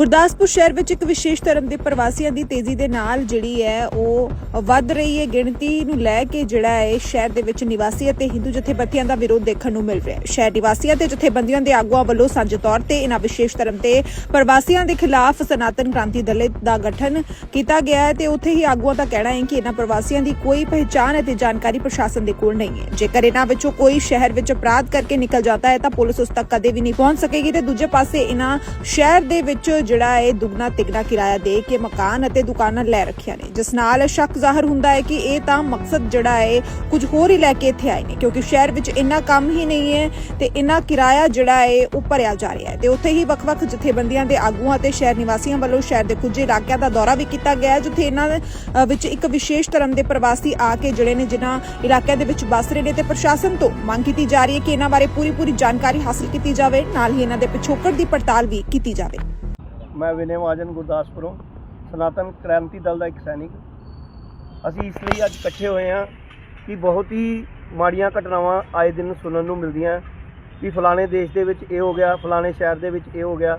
ਗੁਰਦਾਸਪੁਰ ਸ਼ਹਿਰ ਵਿੱਚ ਇੱਕ ਵਿਸ਼ੇਸ਼ ਧਰਮ ਦੇ ਪ੍ਰਵਾਸੀਆਂ ਦੀ ਤੇਜ਼ੀ ਦੇ ਨਾਲ ਜਿਹੜੀ ਹੈ ਉਹ ਵੱਧ ਰਹੀ ਹੈ। ਗਿਣਤੀ ਨੂੰ ਲੈ ਕੇ ਜਿਹੜਾ ਹੈ ਸ਼ਹਿਰ ਦੇ ਵਿੱਚ ਨਿਵਾਸੀ ਅਤੇ ਹਿੰਦੂ ਜਥੇਬੰਦੀਆਂ ਦਾ ਵਿਰੋਧ ਦੇਖਣ ਨੂੰ ਮਿਲ ਰਿਹਾ ਹੈ। ਸ਼ਹਿਰ ਨਿਵਾਸੀਆਂ ਤੇ ਜਥੇਬੰਦੀਆਂ ਦੇ ਆਗੂਆਂ ਵੱਲੋਂ ਸਾਂਝੇ ਤੌਰ ਤੇ ਇਹਨਾਂ ਵਿਸ਼ੇਸ਼ ਧਰਮ ਤੇ ਪ੍ਰਵਾਸੀਆਂ ਦੇ ਖਿਲਾਫ ਸਨਾਤਨ ਕ੍ਰਾਂਤੀ ਦਲ ਦਾ ਗਠਨ ਕੀਤਾ ਗਿਆ ਹੈ ਤੇ ਉੱਥੇ ਹੀ ਆਗੂਆਂ ਦਾ ਕਹਿਣਾ ਹੈ ਕਿ ਇਹਨਾਂ ਪ੍ਰਵਾਸੀਆਂ ਦੀ ਕੋਈ ਪਹਿਚਾਣ ਅਤੇ ਜਾਣਕਾਰੀ ਪ੍ਰਸ਼ਾਸਨ ਦੇ ਕੋਲ ਨਹੀਂ ਹੈ। ਜੇਕਰ ਇਹਨਾਂ ਵਿੱਚੋਂ ਕੋਈ ਸ਼ਹਿਰ ਵਿੱਚ ਅਪਰਾਧ ਕਰਕੇ ਨਿਕਲ ਜਾਂਦਾ ਹੈ ਤਾਂ ਪੁਲਿਸ ਉਸ ਤੱਕ ਕਦੇ ਵੀ ਨਹੀਂ ਪਹੁੰਚ ਸਕੇਗੀ ਤੇ ਦੂਜੇ ਪਾਸੇ ਇਹਨਾਂ ਸ਼ਹਿਰ ਦੇ ਵਿੱਚ ਜਿਹੜਾ ਹੈ ਦੁੱਗਣਾ ਤਿਗਣਾ ਕਿਰਾਇਆ ਦੇ ਕੇ ਮਕਾਨ ਅਤੇ ਦੁਕਾਨਾਂ ਲੈ ਰੱਖਿਆ ਨੇ। ਜਿਸ ਨਾਲ ਸ਼ੱਕ ਜ਼ਾਹਰ ਹੁੰਦਾ ਹੈ ਕਿ ਇਹ ਤਾਂ ਮਕਸਦ ਜਿਹੜਾ ਹੈ ਕੁਝ ਹੋਰ ਹੀ ਲੈ ਕੇ ਇੱਥੇ ਆਏ ਨੇ ਕਿਉਂਕਿ ਸ਼ਹਿਰ ਵਿੱਚ ਇੰਨਾ ਕੰਮ ਹੀ ਨਹੀਂ ਹੈ ਤੇ ਇੰਨਾ ਕਿਰਾਇਆ ਜਿਹੜਾ ਹੈ ਉਹ ਭਰਿਆ ਜਾ ਰਿਹਾ ਹੈ। ਤੇ ਉੱਥੇ ਹੀ ਵੱਖ-ਵੱਖ ਜਥੇਬੰਦੀਆਂ ਦੇ ਆਗੂਆਂ ਅਤੇ ਸ਼ਹਿਰ ਨਿਵਾਸੀਆਂ ਵੱਲੋਂ ਸ਼ਹਿਰ ਦੇ ਕੁਝ ਇਲਾਕਿਆਂ ਦਾ ਦੌਰਾ ਵੀ ਕੀਤਾ ਗਿਆ ਹੈ, ਜਿੱਥੇ ਇਹਨਾਂ ਦੇ, ਅ, ਵਿੱਚ ਇੱਕ ਵਿਸ਼ੇਸ਼ ਧਰਮ ਦੇ ਪ੍ਰਵਾਸੀ ਆ ਕੇ ਜਿਹੜੇ ਨੇ ਜਿਨ੍ਹਾਂ ਇਲਾਕਿਆਂ ਦੇ ਵਿੱਚ ਵੱਸ ਰਹੇ ਨੇ ਤੇ ਪ੍ਰਸ਼ਾਸਨ ਤੋਂ ਮੰਗ ਕੀਤੀ ਜਾ ਰਹੀ ਹੈ ਕਿ ਇਹਨਾਂ ਬਾਰੇ ਪੂਰੀ ਪੂਰੀ ਜਾਣਕਾਰੀ ਹਾਸਲ ਕੀਤੀ ਜਾਵੇ ਨਾਲ ਹੀ ਇਹਨਾਂ ਦੇ ਪਿਛੋਕੜ ਦੀ ਪੜਤਾਲ ਵੀ ਕੀਤੀ ਜਾਵੇ। ਮੈਂ ਵਿਨੇ ਮਹਾਜਨ ਗੁਰਦਾਸਪੁਰੋਂ ਸਨਾਤਨ ਕ੍ਰਾਂਤੀ ਦਲ ਦਾ ਇੱਕ ਸੈਨਿਕ। ਅਸੀਂ ਇਸ ਲਈ ਅੱਜ ਇਕੱਠੇ ਹੋਏ ਹਾਂ ਕਿ ਬਹੁਤ ਹੀ ਮਾੜੀਆਂ ਘਟਨਾਵਾਂ ਆਏ ਦਿਨ ਸੁਣਨ ਨੂੰ ਮਿਲਦੀਆਂ ਕਿ ਫਲਾਣੇ ਦੇਸ਼ ਦੇ ਵਿੱਚ ਇਹ ਹੋ ਗਿਆ, ਫਲਾਣੇ ਸ਼ਹਿਰ ਦੇ ਵਿੱਚ ਇਹ ਹੋ ਗਿਆ।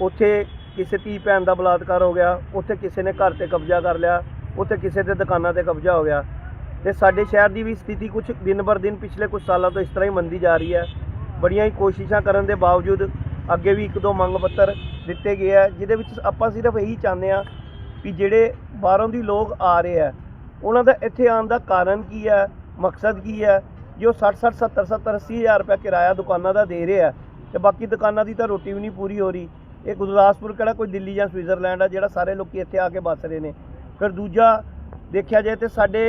ਉੱਥੇ ਕਿਸੇ ਧੀ ਭੈਣ ਦਾ ਬਲਾਤਕਾਰ ਹੋ ਗਿਆ, ਉੱਥੇ ਕਿਸੇ ਨੇ ਘਰ ਤੇ ਕਬਜ਼ਾ ਕਰ ਲਿਆ, ਉੱਥੇ ਕਿਸੇ ਦੇ ਦੁਕਾਨਾਂ ਤੇ ਕਬਜ਼ਾ ਹੋ ਗਿਆ। ਤੇ ਸਾਡੇ ਸ਼ਹਿਰ ਦੀ ਵੀ ਸਥਿਤੀ ਕੁਝ ਦਿਨ ਬਰ ਦਿਨ ਪਿਛਲੇ ਕੁਝ ਸਾਲਾਂ ਤੋਂ ਇਸ ਤਰ੍ਹਾਂ ਹੀ ਮੰਦੀ ਜਾ ਰਹੀ ਹੈ। ਬੜੀਆਂ ਹੀ ਕੋਸ਼ਿਸ਼ਾਂ ਕਰਨ ਦੇ ਬਾਵਜੂਦ ਅੱਗੇ ਵੀ ਇੱਕ ਦੋ ਮੰਗ ਪੱਤਰ ਦਿੱਤੇ ਗਏ ਆ, ਜਿਹਦੇ ਵਿੱਚ ਆਪਾਂ ਸਿਰਫ ਇਹੀ ਚਾਹੁੰਦੇ ਆ ਕਿ ਜਿਹੜੇ ਬਾਹਰੋਂ ਦੀ ਲੋਕ ਆ ਰਹੇ ਆ, ਉਹਨਾਂ ਦਾ ਇੱਥੇ ਆਉਣ ਦਾ ਕਾਰਨ ਕੀ ਹੈ ਮਕਸਦ ਕੀ ਹੈ ਜੋ 60 60 70 70 80 ਹਜ਼ਾਰ ਰੁਪਏ ਕਿਰਾਇਆ ਦੁਕਾਨਾਂ ਦਾ ਦੇ ਰਹੇ ਆ ਤੇ ਬਾਕੀ ਦੁਕਾਨਾਂ ਦੀ ਤਾਂ ਰੋਟੀ ਵੀ ਨਹੀਂ ਪੂਰੀ ਹੋ ਰਹੀ। ਇਹ ਗੁਰਦਾਸਪੁਰ ਕਿਹੜਾ ਕੋਈ ਦਿੱਲੀ ਜਾਂ ਸਵਿਟਜ਼ਰਲੈਂਡ ਆ, ਜਿਹੜਾ ਸਾਰੇ ਲੋਕੀ ਇੱਥੇ ਆ ਕੇ ਵੱਸ ਰਹੇ ਨੇ। ਫਿਰ ਦੂਜਾ ਦੇਖਿਆ ਜਾਏ ਤੇ ਸਾਡੇ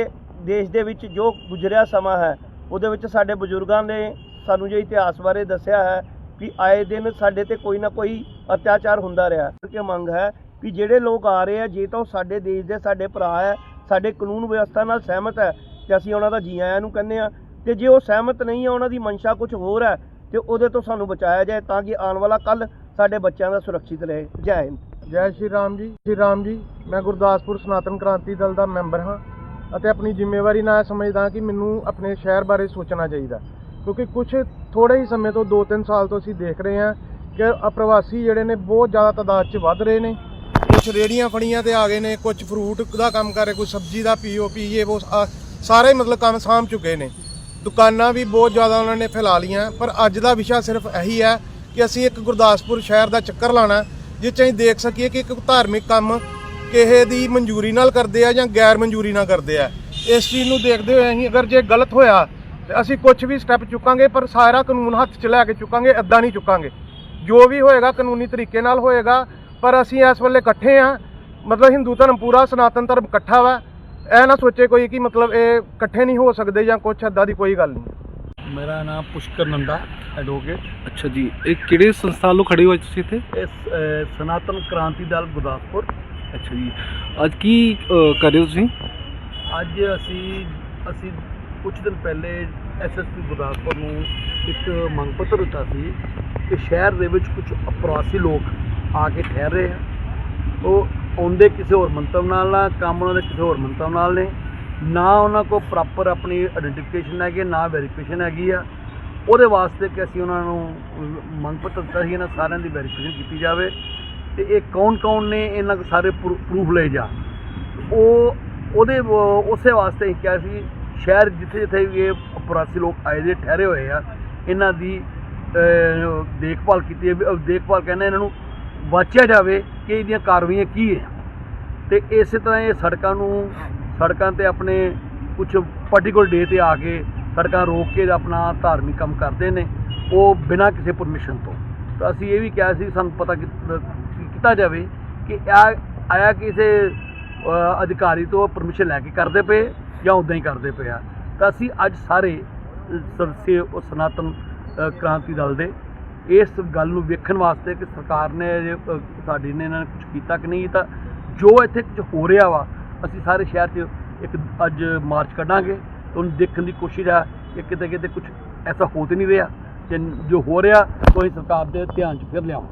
ਦੇਸ਼ ਦੇ ਵਿੱਚ ਜੋ ਗੁਜ਼ਰਿਆ ਸਮਾਂ ਹੈ, ਉਹਦੇ ਵਿੱਚ ਸਾਡੇ ਬਜ਼ੁਰਗਾਂ ਨੇ ਸਾਨੂੰ ਜੋ ਇਤਿਹਾਸ ਬਾਰੇ ਦੱਸਿਆ ਹੈ ਕਿ ਆਏ ਦਿਨ ਸਾਡੇ ਤੇ ਕੋਈ ਨਾ ਕੋਈ ਅਤਿਆਚਾਰ ਹੁੰਦਾ ਰਿਹਾ। ਕਿ ਮੰਗ ਹੈ ਕਿ ਜਿਹੜੇ ਲੋਕ ਆ ਰਹੇ ਆ, ਜੇ ਤਾਂ ਉਹ ਸਾਡੇ ਦੇਸ਼ ਦੇ ਸਾਡੇ ਭਰਾ ਹੈ, ਸਾਡੇ ਕਾਨੂੰਨ ਵਿਵਸਥਾ ਨਾਲ ਸਹਿਮਤ ਹੈ ਤੇ ਅਸੀਂ ਉਹਨਾਂ ਦਾ ਜੀ ਆਇਆਂ ਨੂੰ ਕਹਿੰਦੇ ਆ ਤੇ ਜੇ ਉਹ ਸਹਿਮਤ ਨਹੀਂ ਹੈ ਉਹਨਾਂ ਦੀ ਮਨਸ਼ਾ ਕੁਝ ਹੋਰ ਹੈ ਤੇ ਉਹਦੇ ਤੋਂ ਸਾਨੂੰ ਬਚਾਇਆ ਜਾਏ ਤਾਂ ਕਿ ਆਉਣ ਵਾਲਾ ਕੱਲ ਸਾਡੇ ਬੱਚਿਆਂ ਦਾ ਸੁਰੱਖਿਅਤ ਰਹੇ। ਜੈ ਹਿੰਦ। ਜੈ ਸ਼੍ਰੀ ਰਾਮ ਜੀ। ਸ਼੍ਰੀ ਰਾਮ ਜੀ, ਮੈਂ ਗੁਰਦਾਸਪੁਰ ਸਨਾਤਨ ਕ੍ਰਾਂਤੀ ਦਲ ਦਾ ਮੈਂਬਰ ਹਾਂ ਅਤੇ ਆਪਣੀ ਜ਼ਿੰਮੇਵਾਰੀ ਨਾਲ ਸਮਝਦਾ ਕਿ ਮੈਨੂੰ ਆਪਣੇ ਸ਼ਹਿਰ ਬਾਰੇ ਸੋਚਣਾ ਚਾਹੀਦਾ। ਕਿਉਂਕਿ ਕੁਝ ਥੋੜੇ ਹੀ ਸਮੇਂ ਤੋਂ 2-3 ਸਾਲ ਤੋਂ ਅਸੀਂ ਦੇਖ ਰਹੇ ਹਾਂ ਕਿ ਅਪ੍ਰਵਾਸੀ ਜਿਹੜੇ ਨੇ ਬਹੁਤ ਜ਼ਿਆਦਾ ਤਾਦਾਦ 'ਚ ਵੱਧ ਰਹੇ ਨੇ। ਕੁਝ ਰੇੜੀਆਂ ਫੜੀਆਂ ਤੇ ਆ ਗਏ ਨੇ ਕੁਝ ਫਰੂਟ ਦਾ ਕੰਮ ਕਰ ਰਹੇ ਕੋਈ ਸਬਜ਼ੀ ਦਾ ਪੀਓ, ਪੀਏ, ਉਹ ਸਾਰੇ ਮਤਲਬ ਕੰਮ ਸਾਂਭ ਚੁੱਕੇ ਨੇ। ਦੁਕਾਨਾਂ ਵੀ ਬਹੁਤ ਜ਼ਿਆਦਾ ਉਹਨਾਂ ਨੇ ਫੈਲਾ ਲੀਆਂ ਪਰ ਅੱਜ ਦਾ ਵਿਸ਼ਾ ਸਿਰਫ ਇਹੀ ਹੈ ਕਿ ਅਸੀਂ ਇੱਕ ਗੁਰਦਾਸਪੁਰ ਸ਼ਹਿਰ ਦਾ ਚੱਕਰ ਲਾਣਾ ਜਿਸ 'ਚ ਅਸੀਂ ਦੇਖ ਸਕੀਏ ਕਿ ਇੱਕ ਧਾਰਮਿਕ ਕੰਮ ਕਿਸੇ ਦੀ ਮਨਜ਼ੂਰੀ ਨਾਲ ਕਰਦੇ ਆ ਜਾਂ ਗੈਰ ਮਨਜ਼ੂਰੀ ਨਾਲ ਕਰਦੇ ਆ। ਇਸ ਚੀਜ਼ ਨੂੰ ਦੇਖਦੇ ਹੋਏ ਅਸੀਂ, ਅਗਰ ਜੇ ਗਲਤ ਹੋਇਆ ਤੇ ਅਸੀਂ ਕੁਝ ਵੀ ਸਟੈਪ ਚੁੱਕਾਂਗੇ ਪਰ ਸਾਰਾ ਕਾਨੂੰਨ ਹੱਥ 'ਚ ਲੈ ਕੇ ਚੁੱਕਾਂਗੇ ਐਦਾਂ ਨਹੀਂ ਚੁੱਕਾਂਗੇ। ਜੋ ਵੀ ਹੋਏਗਾ ਕਾਨੂੰਨੀ ਤਰੀਕੇ ਨਾਲ ਹੋਏਗਾ ਪਰ ਅਸੀਂ ਇਸ ਵੇਲੇ ਇਕੱਠੇ ਆ। ਮਤਲਬ ਹਿੰਦੂ ਧਰਮ ਪੂਰਾ ਸਨਾਤਨ ਧਰਮ ਇਕੱਠਾ ਵਾ। ਇਹ ਨਾ ਸੋਚੇ ਕੋਈ ਕਿ ਮਤਲਬ ਇਹ ਇਕੱਠੇ ਨਹੀਂ ਹੋ ਸਕਦੇ ਜਾਂ ਕੁਝ ਐਦਾਂ ਦੀ ਕੋਈ ਗੱਲ ਨਹੀਂ। ਮੇਰਾ ਨਾਮ ਪੁਸ਼ਕਰ ਨੰਦਾ ਐਡਵੋਕੇਟ ਅੱਛਾ ਜੀ ਇਹ ਕਿਹੜੇ ਸੰਸਥਾ ਵੱਲੋਂ ਖੜੇ ਹੋਏ ਤੁਸੀਂ ਇੱਥੇ? ਇਸ ਅ, ਸਨਾਤਨ ਕ੍ਰਾਂਤੀ ਦਲ ਗੁਰਦਾਸਪੁਰ। ਅੱਛਾ ਜੀ ਅੱਜ ਕੀ ਕਰ ਰਹੇ ਹੋ ਤੁਸੀਂ? ਅੱਜ ਅਸੀਂ ਅਸੀਂ ਕੁਝ ਦਿਨ ਪਹਿਲੇ ਐਸਐਸਪੀ ਗੁਰਦਾਸਪੁਰ ਨੂੰ ਇੱਕ ਮੰਗ ਪੱਤਰ ਦਿੱਤਾ ਸੀ ਕਿ ਸ਼ਹਿਰ ਦੇ ਵਿੱਚ ਕੁਝ ਅਪਰਾਸੀ ਲੋਕ ਆ ਕੇ ਠਹਿਰ ਰਹੇ ਆ ਉਹ ਆਉਂਦੇ ਕਿਸੇ ਹੋਰ ਮੰਤਵ ਨਾਲ ਨਾ ਕੰਮ ਉਹਨਾਂ ਦੇ ਕਿਸੇ ਹੋਰ ਮੰਤਵ ਨਾਲ ਨੇ। ਨਾ ਉਹਨਾਂ ਕੋਲ ਪ੍ਰੋਪਰ ਆਪਣੀ ਆਇਡੈਂਟੀਫਿਕੇਸ਼ਨ ਹੈਗੀ, ਨਾ ਵੈਰੀਫਿਕੇਸ਼ਨ ਹੈਗੀ ਆ। ਉਹਦੇ ਵਾਸਤੇ ਕਿ ਅਸੀਂ ਉਹਨਾਂ ਨੂੰ ਮੰਗ ਪੱਤਰ ਦਿੱਤਾ ਸੀ, ਇਹਨਾਂ ਸਾਰਿਆਂ ਦੀ ਵੈਰੀਫਿਕੇਸ਼ਨ ਕੀਤੀ ਜਾਵੇ। ਤੇ ਇਹ ਕੌਣ ਕੌਣ ਨੇ, ਇਹਨਾਂ ਦੇ ਸਾਰੇ ਪ੍ਰੂਫ ਲੈ ਜਾ ਉਹ ਉਹਦੇ ਵ- ਉਸੇ ਵਾਸਤੇ ਹੀ ਕਿਹਾ ਸੀ ਸ਼ਹਿਰ ਜਿੱਥੇ ਜਿੱਥੇ ਵੀ ਇਹ ਪ੍ਰਵਾਸੀ ਲੋਕ ਆਏ ਦੇ, ਠਹਿਰੇ ਹੋਏ ਆ, ਇਹਨਾਂ ਦੀ ਦੇਖਭਾਲ ਕੀਤੀ ਦੇਖਭਾਲ ਕਹਿੰਦੇ ਇਹਨਾਂ ਨੂੰ ਵਾਚਿਆ ਜਾਵੇ ਕਿ ਇਹਦੀਆਂ ਕਾਰਵਾਈਆਂ ਕੀ ਹੈ। ਤੇ ਇਸੇ ਤਰ੍ਹਾਂ ਇਹ ਸੜਕਾਂ ਨੂੰ, ਸੜਕਾਂ ਤੇ ਆਪਣੇ ਕੁਝ ਪਾਰਟਿਕੂਲਰ ਡੇ ਤੇ ਆ ਕੇ ਸੜਕਾਂ ਰੋਕ ਕੇ ਆਪਣਾ ਧਾਰਮਿਕ ਕੰਮ ਕਰਦੇ ਨੇ, ਉਹ ਬਿਨਾਂ ਕਿਸੇ ਪਰਮਿਸ਼ਨ ਤੋਂ। ਤਾਂ ਅਸੀਂ ਇਹ ਵੀ ਕਿਹਾ ਸੀ, ਸਾਨੂੰ ਪਤਾ ਕੀ- ਕੀਤਾ ਜਾਵੇ ਕਿ ਆਇਆ ਕਿਸੇ ਅਧਿਕਾਰੀ ਤੋਂ ਪਰਮਿਸ਼ਨ ਲੈ ਕੇ ਕਰਦੇ ਪਏ। ਜਾਂ ਉਦਾਂ ਹੀ ਕਰਦੇ ਪਿਆ ਤਾਂ ਅਸੀਂ ਅੱਜ ਸਾਰੇ ਸਰਸੇ ਉਹ ਸਨਾਤਨ ਕ੍ਰਾਂਤੀ ਦਲ ਦੇ ਇਸ ਗੱਲ ਨੂੰ ਵੇਖਣ ਵਾਸਤੇ ਕਿ ਸਰਕਾਰ ਨੇ ਸਾਡੀ ਨੇ ਇਹਨਾਂ ਨੇ ਕੁਝ ਕੀਤਾ ਕਿ ਨਹੀਂ ਤਾਂ ਜੋ ਇੱਥੇ ਕੁਝ ਹੋ ਰਿਹਾ ਵਾ, ਅਸੀਂ ਸਾਰੇ ਸ਼ਹਿਰ 'ਚ ਇੱਕ ਅੱਜ ਮਾਰਚ ਕੱਢਾਂਗੇ। ਤੁਹਾਨੂੰ ਦੇਖਣ ਦੀ ਕੋਸ਼ਿਸ਼ ਆ ਕਿ ਕਿਤੇ ਕਿਤੇ ਕੁਝ ਐਸਾ ਹੋ ਤੇ ਨਹੀਂ ਰਿਹਾ ਕਿ ਜੋ ਹੋ ਰਿਹਾ ਕੋਈ ਸਰਕਾਰ ਦੇ ਧਿਆਨ 'ਚ ਫਿਰ ਲਿਆਓ